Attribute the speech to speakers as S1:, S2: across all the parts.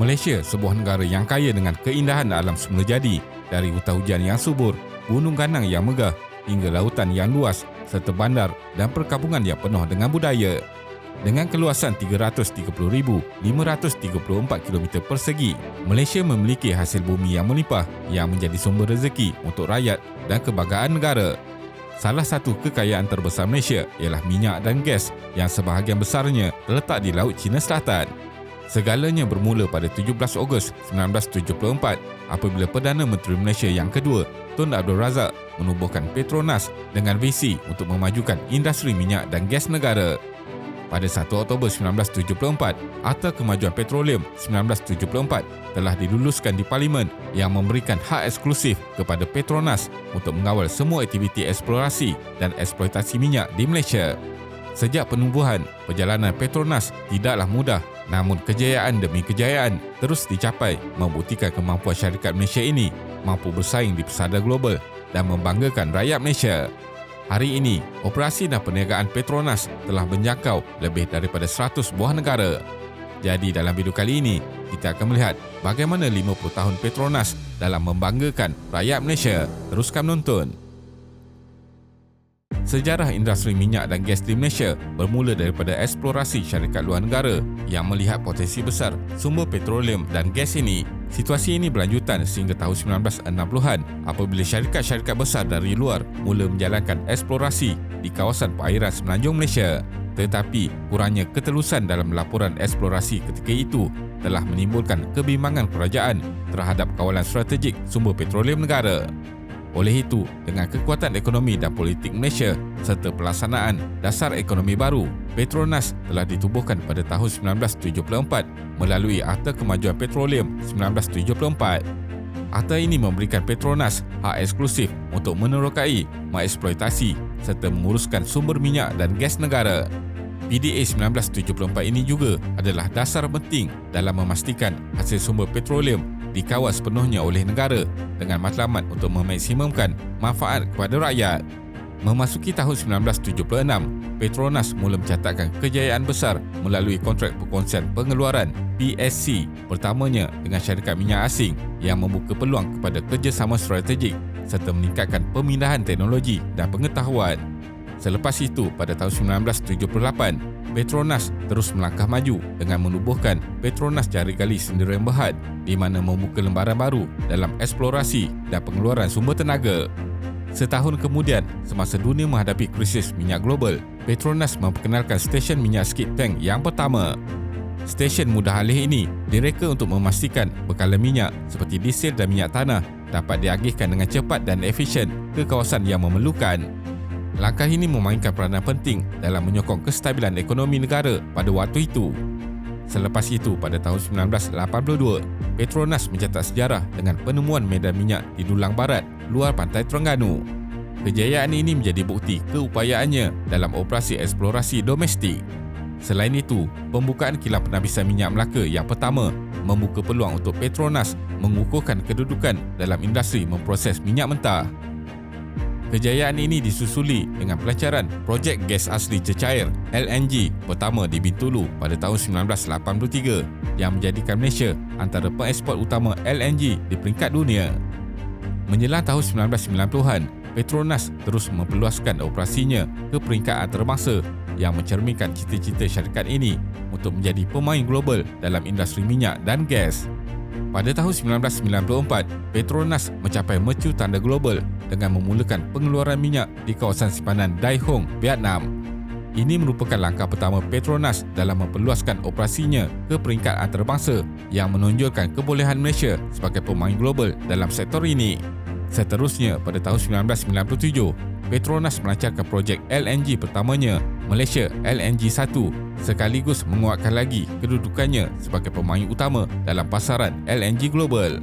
S1: Malaysia, sebuah negara yang kaya dengan keindahan alam semula jadi, dari hutan hujan yang subur, gunung ganang yang megah, hingga lautan yang luas, serta bandar dan perkampungan yang penuh dengan budaya. Dengan keluasan 330,534 km persegi, Malaysia memiliki hasil bumi yang melimpah yang menjadi sumber rezeki untuk rakyat dan kebanggaan negara. Salah satu kekayaan terbesar Malaysia ialah minyak dan gas yang sebahagian besarnya terletak di Laut Cina Selatan. Segalanya bermula pada 17 Ogos 1974 apabila Perdana Menteri Malaysia yang kedua, Tun Abdul Razak menubuhkan Petronas dengan visi untuk memajukan industri minyak dan gas negara. Pada 1 Oktober 1974, Akta Kemajuan Petroleum 1974 telah diluluskan di Parlimen yang memberikan hak eksklusif kepada Petronas untuk mengawal semua aktiviti eksplorasi dan eksploitasi minyak di Malaysia. Sejak penubuhan, perjalanan Petronas tidaklah mudah namun kejayaan demi kejayaan terus dicapai membuktikan kemampuan syarikat Malaysia ini mampu bersaing di pesada global dan membanggakan rakyat Malaysia. Hari ini, operasi dan perniagaan Petronas telah menjangkau lebih daripada 100 buah negara. Jadi dalam video kali ini, kita akan melihat bagaimana 50 tahun Petronas dalam membanggakan rakyat Malaysia. Teruskan menonton. Sejarah industri minyak dan gas di Malaysia bermula daripada eksplorasi syarikat luar negara yang melihat potensi besar sumber petroleum dan gas ini. Situasi ini berlanjutan sehingga tahun 1960-an apabila syarikat-syarikat besar dari luar mula menjalankan eksplorasi di kawasan perairan semenanjung Malaysia. Tetapi kurangnya ketelusan dalam laporan eksplorasi ketika itu telah menimbulkan kebimbangan kerajaan terhadap kawalan strategik sumber petroleum negara. Oleh itu, dengan kekuatan ekonomi dan politik Malaysia serta pelaksanaan dasar ekonomi baru, Petronas telah ditubuhkan pada tahun 1974 melalui Akta Kemajuan Petroleum 1974. Akta ini memberikan Petronas hak eksklusif untuk menerokai, mengeksploitasi serta menguruskan sumber minyak dan gas negara. PDA 1974 ini juga adalah dasar penting dalam memastikan hasil sumber petroleum dikawal sepenuhnya oleh negara dengan matlamat untuk memaksimumkan manfaat kepada rakyat. Memasuki tahun 1976, Petronas mula mencatatkan kejayaan besar melalui kontrak perkongsian pengeluaran PSC pertamanya dengan syarikat minyak asing yang membuka peluang kepada kerjasama strategik serta meningkatkan pemindahan teknologi dan pengetahuan. Selepas itu, pada tahun 1978, Petronas terus melangkah maju dengan menubuhkan Petronas Jari Gali Sendirian Berhad di mana membuka lembaran baru dalam eksplorasi dan pengeluaran sumber tenaga. Setahun kemudian, semasa dunia menghadapi krisis minyak global, Petronas memperkenalkan stesen minyak skip tank yang pertama. Stesen mudah alih ini direka untuk memastikan bekalan minyak seperti diesel dan minyak tanah dapat diagihkan dengan cepat dan efisien ke kawasan yang memerlukan. Langkah ini memainkan peranan penting dalam menyokong kestabilan ekonomi negara pada waktu itu. Selepas itu, pada tahun 1982, Petronas mencatat sejarah dengan penemuan medan minyak di Dulang Barat, luar pantai Terengganu. Kejayaan ini menjadi bukti keupayaannya dalam operasi eksplorasi domestik. Selain itu, pembukaan kilang penabisan minyak Melaka yang pertama membuka peluang untuk Petronas mengukuhkan kedudukan dalam industri memproses minyak mentah. Kejayaan ini disusuli dengan pelancaran projek gas asli cecair LNG pertama di Bintulu pada tahun 1983 yang menjadikan Malaysia antara pengeksport utama LNG di peringkat dunia. Menjelang tahun 1990-an, Petronas terus memperluaskan operasinya ke peringkat antarabangsa yang mencerminkan cita-cita syarikat ini untuk menjadi pemain global dalam industri minyak dan gas. Pada tahun 1994, Petronas mencapai mercu tanda global dengan memulakan pengeluaran minyak di kawasan simpanan Dai Hong, Vietnam. Ini merupakan langkah pertama Petronas dalam memperluaskan operasinya ke peringkat antarabangsa yang menonjolkan kebolehan Malaysia sebagai pemain global dalam sektor ini. Seterusnya, pada tahun 1997, Petronas melancarkan projek LNG pertamanya, Malaysia LNG 1 sekaligus menguatkan lagi kedudukannya sebagai pemain utama dalam pasaran LNG global.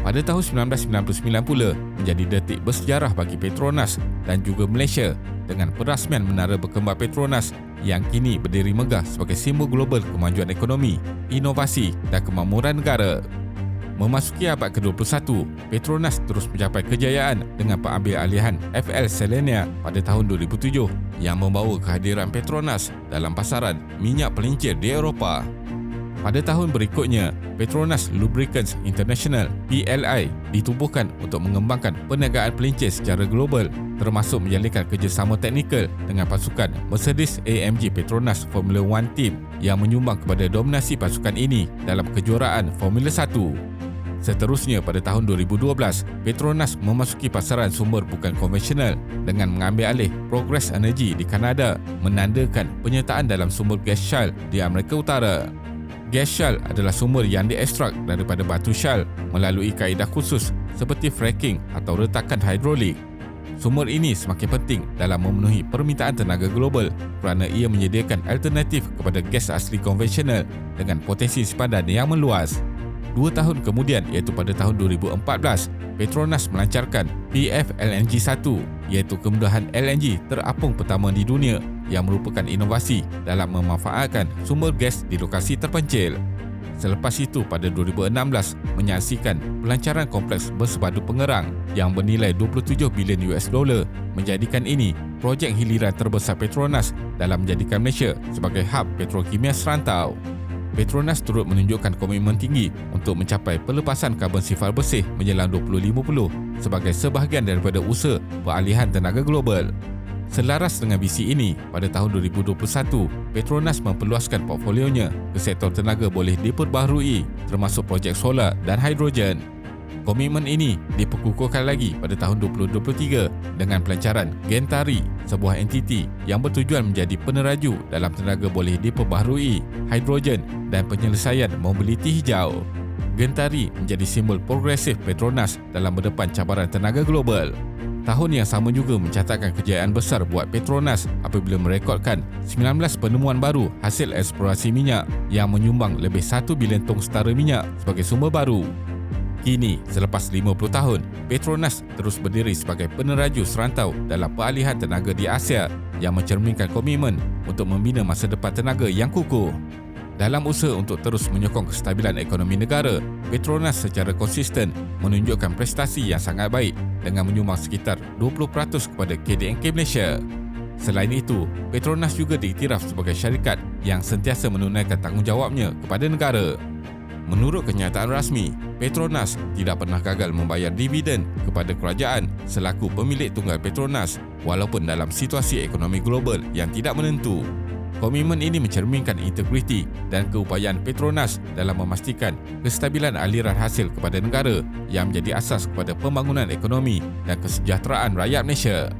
S1: Pada tahun 1999 pula menjadi detik bersejarah bagi Petronas dan juga Malaysia dengan perasmian menara berkembang Petronas yang kini berdiri megah sebagai simbol global kemajuan ekonomi, inovasi dan kemakmuran negara. Memasuki abad ke-21, Petronas terus mencapai kejayaan dengan pengambil alihan FL Selenia pada tahun 2007 yang membawa kehadiran Petronas dalam pasaran minyak pelincir di Eropah. Pada tahun berikutnya, Petronas Lubricants International PLI ditubuhkan untuk mengembangkan perniagaan pelincir secara global termasuk menjalinkan kerjasama teknikal dengan pasukan Mercedes-AMG Petronas Formula One Team yang menyumbang kepada dominasi pasukan ini dalam kejuaraan Formula 1. Seterusnya pada tahun 2012, Petronas memasuki pasaran sumber bukan konvensional dengan mengambil alih Progress Energy di Kanada menandakan penyertaan dalam sumber gas shale di Amerika Utara. Gas shale adalah sumber yang diekstrak daripada batu shale melalui kaedah khusus seperti fracking atau retakan hidrolik. Sumber ini semakin penting dalam memenuhi permintaan tenaga global kerana ia menyediakan alternatif kepada gas asli konvensional dengan potensi simpanan yang meluas. Dua tahun kemudian iaitu pada tahun 2014, Petronas melancarkan PFLNG-1 iaitu kemudahan LNG terapung pertama di dunia yang merupakan inovasi dalam memanfaatkan sumber gas di lokasi terpencil. Selepas itu pada 2016 menyaksikan pelancaran kompleks bersepadu pengerang yang bernilai 27 bilion US dollar menjadikan ini projek hiliran terbesar Petronas dalam menjadikan Malaysia sebagai hub petrokimia serantau. Petronas turut menunjukkan komitmen tinggi untuk mencapai pelepasan karbon sifar bersih menjelang 2050 sebagai sebahagian daripada usaha peralihan tenaga global. Selaras dengan visi ini, pada tahun 2021, Petronas memperluaskan portfolionya ke sektor tenaga boleh diperbaharui termasuk projek solar dan hidrogen. Komitmen ini diperkukuhkan lagi pada tahun 2023 dengan pelancaran Gentari, sebuah entiti yang bertujuan menjadi peneraju dalam tenaga boleh diperbaharui, hidrogen dan penyelesaian mobiliti hijau. Gentari menjadi simbol progresif Petronas dalam berdepan cabaran tenaga global. Tahun yang sama juga mencatatkan kejayaan besar buat Petronas apabila merekodkan 19 penemuan baru hasil eksplorasi minyak yang menyumbang lebih 1 bilion tong setara minyak sebagai sumber baru. Kini, selepas 50 tahun, Petronas terus berdiri sebagai peneraju serantau dalam peralihan tenaga di Asia yang mencerminkan komitmen untuk membina masa depan tenaga yang kukuh. Dalam usaha untuk terus menyokong kestabilan ekonomi negara, Petronas secara konsisten menunjukkan prestasi yang sangat baik dengan menyumbang sekitar 20% kepada KDNK Malaysia. Selain itu, Petronas juga diiktiraf sebagai syarikat yang sentiasa menunaikan tanggungjawabnya kepada negara. Menurut kenyataan rasmi, Petronas tidak pernah gagal membayar dividen kepada kerajaan selaku pemilik tunggal Petronas walaupun dalam situasi ekonomi global yang tidak menentu. Komitmen ini mencerminkan integriti dan keupayaan Petronas dalam memastikan kestabilan aliran hasil kepada negara yang menjadi asas kepada pembangunan ekonomi dan kesejahteraan rakyat Malaysia.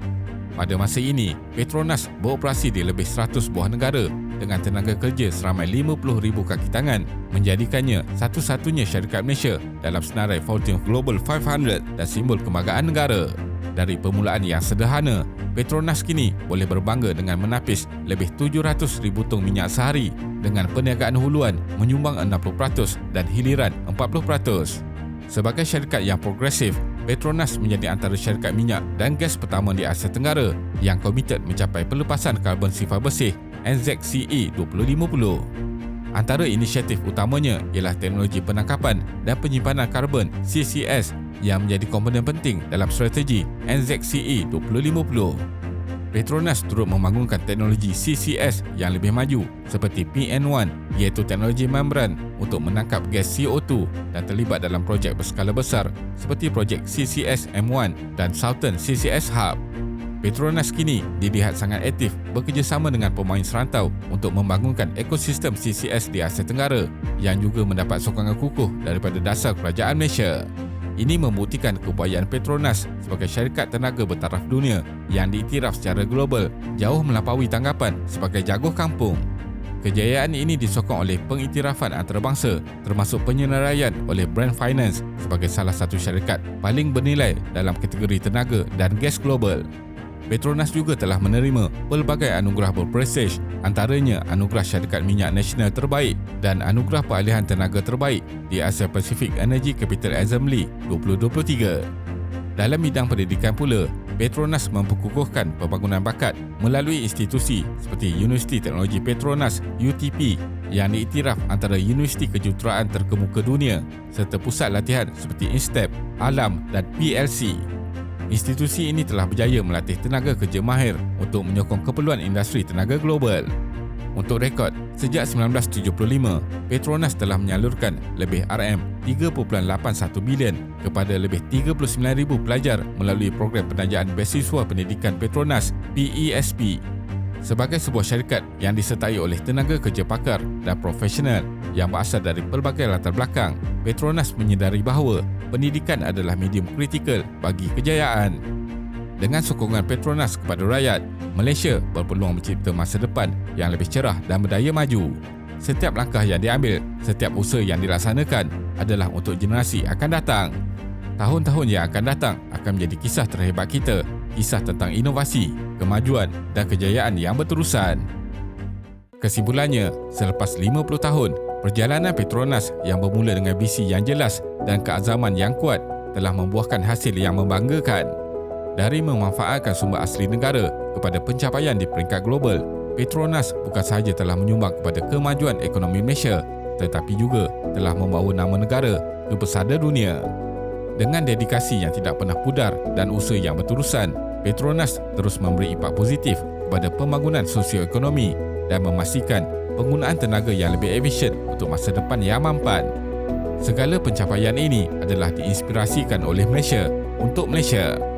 S1: Pada masa ini, Petronas beroperasi di lebih 100 buah negara dengan tenaga kerja seramai 50,000 kaki tangan menjadikannya satu-satunya syarikat Malaysia dalam senarai Fortune Global 500 dan simbol kebanggaan negara. Dari permulaan yang sederhana, Petronas kini boleh berbangga dengan menapis lebih 700 ribu tong minyak sehari dengan perniagaan huluan menyumbang 60% dan hiliran 40%. Sebagai syarikat yang progresif, Petronas menjadi antara syarikat minyak dan gas pertama di Asia Tenggara yang komited mencapai pelepasan karbon sifar bersih NZCE 2050. Antara inisiatif utamanya ialah teknologi penangkapan dan penyimpanan karbon CCS yang menjadi komponen penting dalam strategi NZCE 2050. Petronas turut membangunkan teknologi CCS yang lebih maju seperti PN1 iaitu teknologi membran untuk menangkap gas CO2 dan terlibat dalam projek berskala besar seperti projek CCS M1 dan Southern CCS Hub. Petronas kini dilihat sangat aktif bekerjasama dengan pemain serantau untuk membangunkan ekosistem CCS di Asia Tenggara yang juga mendapat sokongan kukuh daripada dasar kerajaan Malaysia. Ini membuktikan keupayaan Petronas sebagai syarikat tenaga bertaraf dunia yang diiktiraf secara global jauh melampaui tanggapan sebagai jago kampung. Kejayaan ini disokong oleh pengiktirafan antarabangsa termasuk penyenaraian oleh Brand Finance sebagai salah satu syarikat paling bernilai dalam kategori tenaga dan gas global. Petronas juga telah menerima pelbagai anugerah berprestij antaranya Anugerah Syarikat Minyak Nasional Terbaik dan Anugerah Peralihan Tenaga Terbaik di Asia Pacific Energy Capital Assembly 2023. Dalam bidang pendidikan pula, Petronas memperkukuhkan pembangunan bakat melalui institusi seperti Universiti Teknologi Petronas UTP yang diiktiraf antara universiti kejuruteraan terkemuka dunia serta pusat latihan seperti INSTEP, ALAM dan PLC. Institusi ini telah berjaya melatih tenaga kerja mahir untuk menyokong keperluan industri tenaga global. Untuk rekod, sejak 1975, Petronas telah menyalurkan lebih RM3.81 bilion kepada lebih 39,000 pelajar melalui program pendanjaan beasiswa pendidikan Petronas PESP. Sebagai sebuah syarikat yang disertai oleh tenaga kerja pakar dan profesional yang berasal dari pelbagai latar belakang, Petronas menyedari bahawa pendidikan adalah medium kritikal bagi kejayaan. Dengan sokongan Petronas kepada rakyat, Malaysia berpeluang mencipta masa depan yang lebih cerah dan berdaya maju. Setiap langkah yang diambil, setiap usaha yang dilaksanakan adalah untuk generasi akan datang. Tahun-tahun yang akan datang akan menjadi kisah terhebat kita, kisah tentang inovasi, kemajuan dan kejayaan yang berterusan. Kesimpulannya, selepas 50 tahun, perjalanan Petronas yang bermula dengan visi yang jelas dan keazaman yang kuat telah membuahkan hasil yang membanggakan. Dari memanfaatkan sumber asli negara kepada pencapaian di peringkat global, Petronas bukan sahaja telah menyumbang kepada kemajuan ekonomi Malaysia tetapi juga telah membawa nama negara ke pesada dunia. Dengan dedikasi yang tidak pernah pudar dan usaha yang berterusan, Petronas terus memberi impak positif kepada pembangunan sosioekonomi dan memastikan penggunaan tenaga yang lebih efisien untuk masa depan yang mampan. Segala pencapaian ini adalah diinspirasikan oleh Malaysia untuk Malaysia.